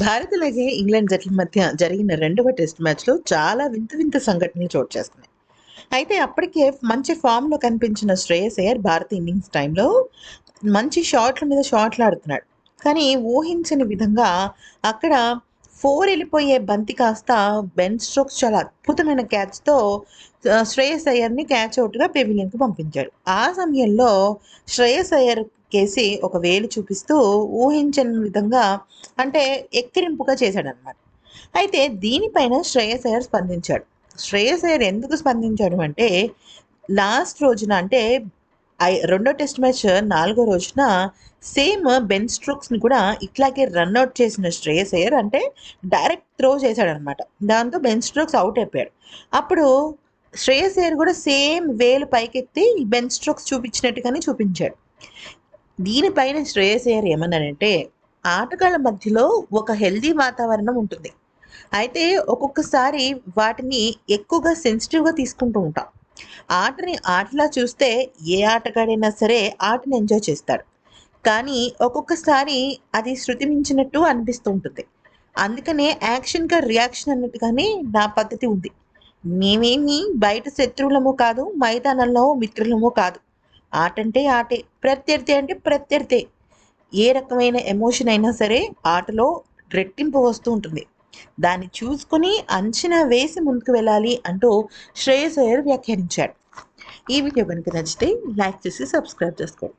భారత్ అలాగే ఇంగ్లాండ్ జట్ల మధ్య జరిగిన రెండవ టెస్ట్ మ్యాచ్లో చాలా వింత వింత సంఘటనలు చోటు చేసుకున్నాయి. అయితే అప్పటికే మంచి ఫామ్లో కనిపించిన శ్రేయస్ అయ్యర్ భారత ఇన్నింగ్స్ టైంలో మంచి షాట్ల మీద షాట్లు ఆడుతున్నాడు కానీ ఊహించని విధంగా అక్కడ ఫోర్ వెళ్ళిపోయే బంతి కాస్త బెన్ స్ట్రోక్స్ చాలా అద్భుతమైన క్యాచ్తో శ్రేయస్ అయ్యర్ని క్యాచ్ అవుట్గా పెవిలియన్కి పంపించాడు. ఆ సమయంలో శ్రేయస్ అయ్యర్ కేసి ఒక వేలు చూపిస్తూ ఊహించని విధంగా అంటే ఎక్కిరింపుగా చేశాడనమాట అయితే దీనిపైన శ్రేయస్ అయ్యర్ స్పందించాడు. శ్రేయస్ అయ్యర్ ఎందుకు స్పందించాడు అంటే లాస్ట్ రోజున అంటే ఐ- రెండో టెస్ట్ మ్యాచ్ నాలుగో రోజున సేమ్ బెన్ స్ట్రోక్స్ని కూడా ఇట్లాగే రన్అట్ చేసిన శ్రేయస్ అయ్యర్ అంటే డైరెక్ట్ త్రో చేశాడనమాట దాంతో బెన్ స్ట్రోక్స్ అవుట్ అయిపోయాడు. అప్పుడు శ్రేయస్ అయ్యర్ కూడా సేమ్ వేలు పైకెత్తి బెన్ స్ట్రోక్స్ చూపించినట్టుగానే చూపించాడు. దీనిపైన శ్రేయస్ అయ్యర్ ఆటగాళ్ళ మధ్యలో ఒక హెల్దీ వాతావరణం ఉంటుంది. అయితే ఒక్కొక్కసారి వాటిని ఎక్కువగా సెన్సిటివ్గా తీసుకుంటూ ఉంటాం. ఆటని ఆటలా చూస్తే ఏ ఆటగాడైనా సరే ఆటని ఎంజాయ్ చేస్తాడు. కానీ ఒక్కొక్కసారి అది శృతి మించినట్టు అనిపిస్తూ ఉంటుంది. అందుకనే యాక్షన్గా రియాక్షన్ అన్నట్టుగానే నా పద్ధతి ఉంది. మేమేమి బయట శత్రువులము కాదు మైదానంలో మిత్రులము కాదు. ఆట అంటే ఆటే ప్రత్యర్థి అంటే ప్రత్యర్థి. ఏ రకమైన ఎమోషన్ అయినా సరే ఆటలో రెట్టింపు వస్తూ ఉంటుంది. దాన్ని చూసుకుని అంచనా వేసి ముందుకు వెళ్ళాలి అంటూ శ్రేయస్ అయ్యర్ వ్యాఖ్యానించాడు. ఈ వీడియో కనుక నచ్చితే లైక్ చేసి సబ్స్క్రైబ్ చేసుకోండి.